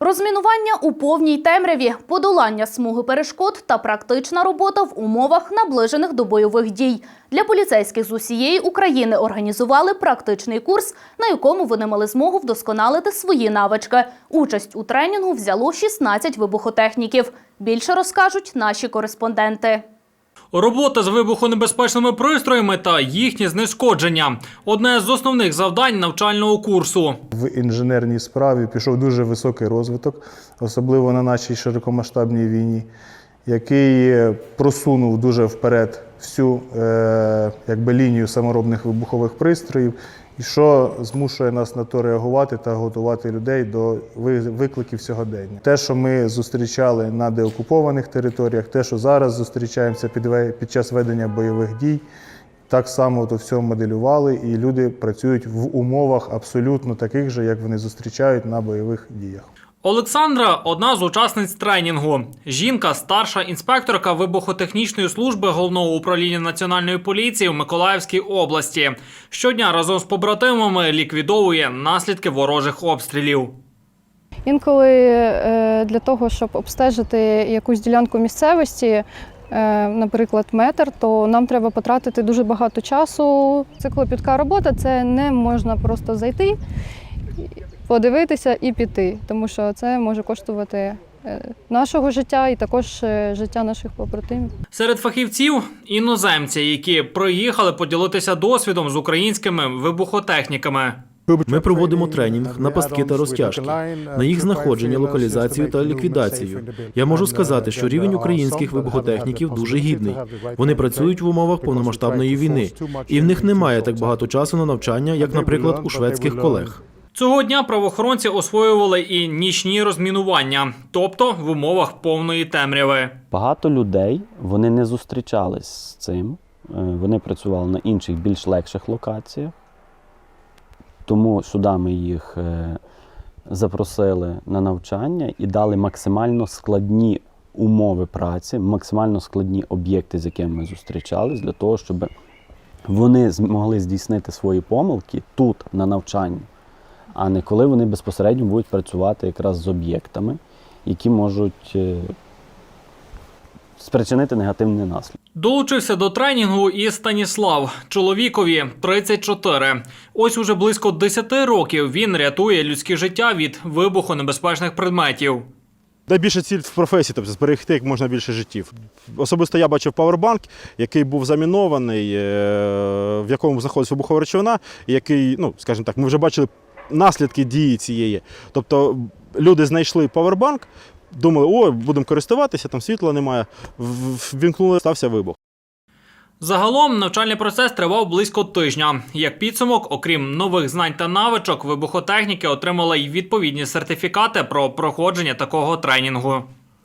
Розмінування у повній темряві, подолання смуги перешкод та практична робота в умовах, наближених до бойових дій. Для поліцейських з усієї України організували практичний курс, на якому вони мали змогу вдосконалити свої навички. Участь у тренінгу взяло 16 вибухотехніків. Більше розкажуть наші кореспонденти. Робота з вибухонебезпечними пристроями та їхнє знешкодження одне з основних завдань навчального курсу. В інженерній справі пішов дуже високий розвиток, особливо на нашій широкомасштабній війні, який просунув дуже вперед всю е, якби, лінію саморобних вибухових пристроїв, і що змушує нас на то реагувати та готувати людей до ви- викликів сьогодення. Те, що ми зустрічали на деокупованих територіях, те, що зараз зустрічаємося під, під час ведення бойових дій. Так само то все моделювали, і люди працюють в умовах абсолютно таких же, як вони зустрічають на бойових діях. Олександра одна з учасниць тренінгу. Жінка, старша інспекторка вибухотехнічної служби головного управління національної поліції в Миколаївській області. Щодня разом з побратимами ліквідовує наслідки ворожих обстрілів. Інколи е, для того, щоб обстежити якусь ділянку місцевості, е, наприклад, метр, то нам треба потратити дуже багато часу. Це клопітка робота, це не можна просто зайти, подивитися і піти, тому що це може коштувати е, нашого життя і також е, життя наших побратимів. Серед фахівців іноземці, які приїхали поділитися досвідом з українськими вибухотехніками. Ми проводимо тренінг на пастки та розтяжки, на їх знаходження, локалізацію та ліквідацію. Я можу сказати, що рівень українських вибухотехніків дуже гідний. Вони працюють в умовах повномасштабної війни, і в них немає так багато часу на навчання, як, наприклад, у шведських колег. Цього дня правоохоронці освоювали і нічні розмінування, тобто в умовах повної темряви. Багато людей вони не зустрічались з цим. Е, Вони працювали на інших, більш легших локаціях. Тому сюди ми їх е, запросили на навчання і дали максимально складні умови праці, максимально складні об'єкти, з якими ми зустрічались, для того, щоб вони змогли здійснити свої помилки тут, на навчанні, а не коли вони безпосередньо будуть працювати якраз з об'єктами, які можуть е, спричинити негативні наслідки. Долучився до тренінгу і Станіслав. Чоловікові 34. Ось уже близько 10 років він рятує людське життя від вибухонебезпечних предметів. Найбільша ціль в професії, тобто зберегти як можна більше життів. Особисто я бачив павербанк, який був замінований, е, в якому знаходиться вибухова речовина, який, ну, скажімо так, ми вже бачили наслідки дії цієї. Тобто люди знайшли павербанк, думали, о, будемо користуватися, там світла немає. Ввімкнули, стався вибух. Загалом навчальний процес тривав близько тижня. Як підсумок, окрім нових знань та навичок, вибухотехніки отримали й відповідні сертифікати про проходження такого тренінгу.